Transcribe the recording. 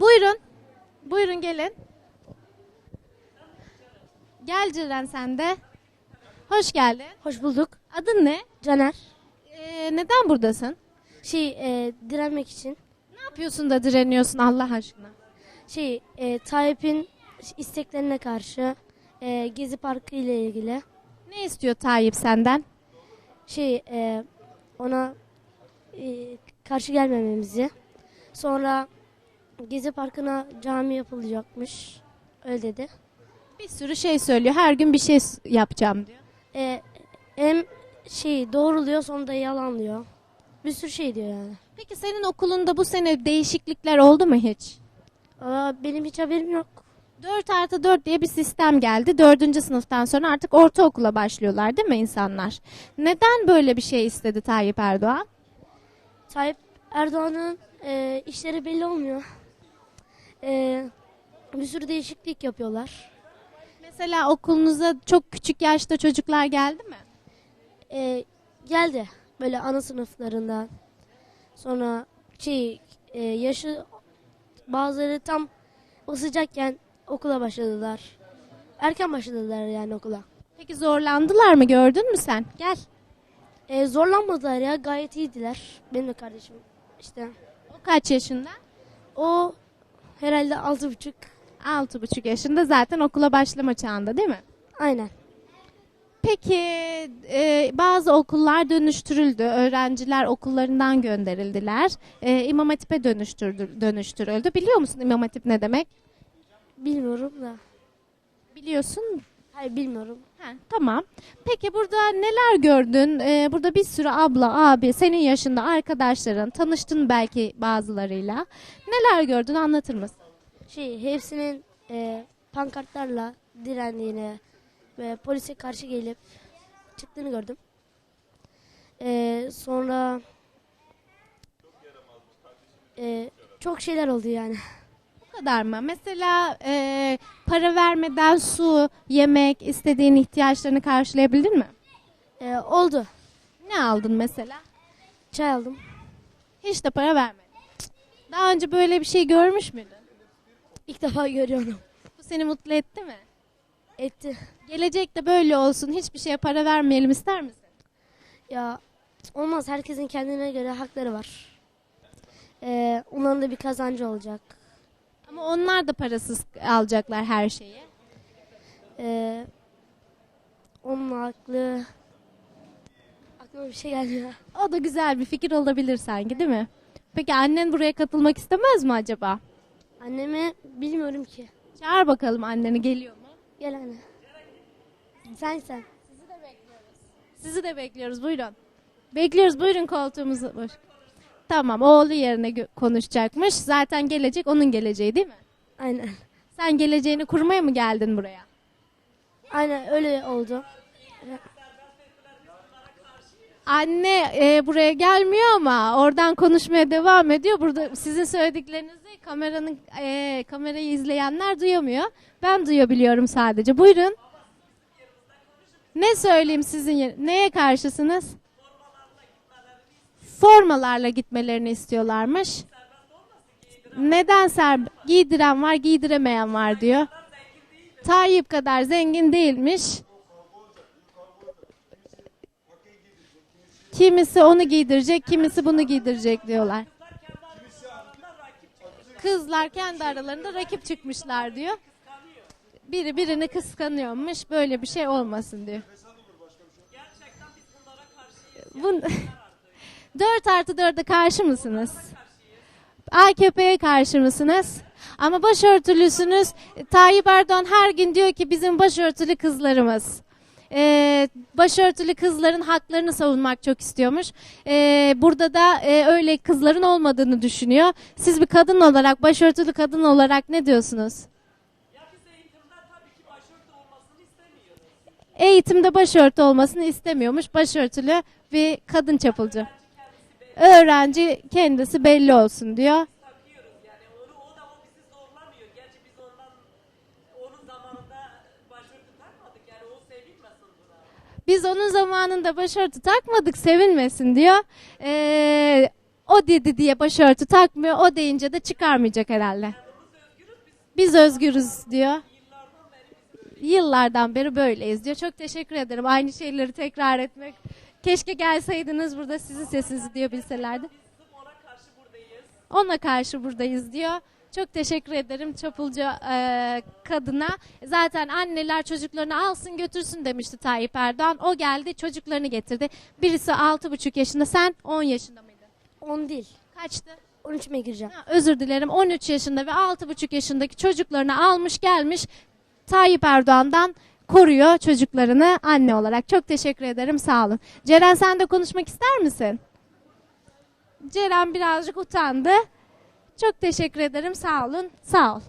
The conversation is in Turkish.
Buyurun. Buyurun gelin. Gel Ceren sen de. Hoş geldin. Hoş bulduk. Adın ne? Caner. Ee, neden buradasın? Şey e, direnmek için. Ne yapıyorsun da direniyorsun Allah aşkına? Şey e, Tayyip'in isteklerine karşı e, Gezi Parkı ile ilgili. Ne istiyor Tayyip senden? Şey e, ona e, karşı gelmememizi. Sonra Gezi Parkı'na cami yapılacakmış. Öyle dedi. Bir sürü şey söylüyor. Her gün bir şey yapacağım diyor. E, hem şey doğruluyor sonra da yalanlıyor. Bir sürü şey diyor yani. Peki senin okulunda bu sene değişiklikler oldu mu hiç? Aa, benim hiç haberim yok. 4 artı 4 diye bir sistem geldi. 4. sınıftan sonra artık ortaokula başlıyorlar değil mi insanlar? Neden böyle bir şey istedi Tayyip Erdoğan? Tayyip Erdoğan'ın e, işleri belli olmuyor. E, bir sürü değişiklik yapıyorlar. Mesela okulunuza çok küçük yaşta çocuklar geldi mi? E, geldi böyle ana sınıflarından. Sonra şey e, yaşı bazıları tam o sıcakken okula başladılar. Erken başladılar yani okula. Peki zorlandılar mı gördün mü sen? Gel. E, zorlanmadılar ya gayet iyiydiler. Benim de kardeşim işte. O kaç yaşında? O herhalde altı buçuk. 6,5 yaşında zaten okula başlama çağında değil mi? Aynen. Peki e, bazı okullar dönüştürüldü. Öğrenciler okullarından gönderildiler. E, İmam Hatip'e dönüştürdü, dönüştürüldü. Biliyor musun İmam Hatip ne demek? Bilmiyorum da. Biliyorsun. Hayır bilmiyorum. Ha, tamam. Peki burada neler gördün? E, burada bir sürü abla, abi, senin yaşında arkadaşların, tanıştın belki bazılarıyla. Neler gördün anlatır mısın? Şey hepsinin e, pankartlarla direndiğini ve polise karşı gelip çıktığını gördüm. E, sonra e, çok şeyler oldu yani. Kadar mı? Mesela e, para vermeden su, yemek, istediğin ihtiyaçlarını karşılayabildin mi? E, oldu. Ne aldın mesela? Çay aldım. Hiç de para vermedin. Daha önce böyle bir şey görmüş müydün? İlk defa görüyorum. Bu seni mutlu etti mi? Etti. Gelecekte böyle olsun, hiçbir şeye para vermeyelim ister misin? Ya olmaz. Herkesin kendine göre hakları var. E, onların da bir kazancı olacak. Ama onlar da parasız alacaklar her şeyi. E, onun haklı. Aklıma bir şey gelmiyor. O da güzel bir fikir olabilir sanki değil mi? Peki annen buraya katılmak istemez mi acaba? Annemi bilmiyorum ki. Çağır bakalım anneni geliyor mu? Gel anne. Sen sen. Sizi de bekliyoruz buyurun. Bekliyoruz buyurun koltuğumuzu boş. Tamam oğlu yerine konuşacakmış. Zaten gelecek onun geleceği değil mi? Aynen. Sen geleceğini kurmaya mı geldin buraya? Aynen öyle oldu. Anne e, buraya gelmiyor ama oradan konuşmaya devam ediyor. Burada sizin söylediklerinizi kameranın e, kamerayı izleyenler duyamıyor. Ben duyabiliyorum sadece. Buyurun. Ne söyleyeyim sizin yer- neye karşısınız? Formalarla gitmelerini istiyorlarmış. Neden ser giydiren var, giydiremeyen var diyor. Tayyip kadar zengin değilmiş. Kimisi onu giydirecek, kimisi bunu giydirecek diyorlar. Kızlar kendi aralarında rakip çıkmışlar diyor. Biri birini kıskanıyormuş. Böyle bir şey olmasın diyor. Bun... 4 artı 4'e karşı mısınız? AKP'ye karşı mısınız? Ama başörtülüsünüz. Tayyip Erdoğan her gün diyor ki bizim başörtülü kızlarımız. Ee, başörtülü kızların haklarını savunmak çok istiyormuş. Ee, burada da e, öyle kızların olmadığını düşünüyor. Siz bir kadın olarak, başörtülü kadın olarak ne diyorsunuz? Eğitimde başörtü olmasını istemiyormuş. Başörtülü bir kadın çapulcu. Öğrenci kendisi belli olsun diyor. takıyoruz yani onu o da o bizi zorlamıyor. Gerçi biz ondan onun zamanında başörtü takmadık yani o sevinmesin buna. Biz onun zamanında başörtü takmadık sevinmesin diyor. Ee, o dedi diye başörtü takmıyor. O deyince de çıkarmayacak herhalde. Biz özgürüz diyor. Yıllardan beri böyleyiz diyor. Çok teşekkür ederim. Aynı şeyleri tekrar etmek. Keşke gelseydiniz burada sizin sesinizi duyabilselerdi. Ona karşı buradayız. Ona karşı buradayız diyor. Çok teşekkür ederim Çapulcu e, kadına. Zaten anneler çocuklarını alsın götürsün demişti Tayyip Erdoğan. O geldi çocuklarını getirdi. Birisi 6,5 yaşında sen 10 yaşında mıydın? 10 değil. Kaçtı? 13 mi gireceğim? Ha, özür dilerim 13 yaşında ve 6,5 yaşındaki çocuklarını almış gelmiş Tayyip Erdoğan'dan koruyor çocuklarını anne olarak. Çok teşekkür ederim sağ olun. Ceren sen de konuşmak ister misin? Ceren birazcık utandı. Çok teşekkür ederim sağ olun. Sağ ol.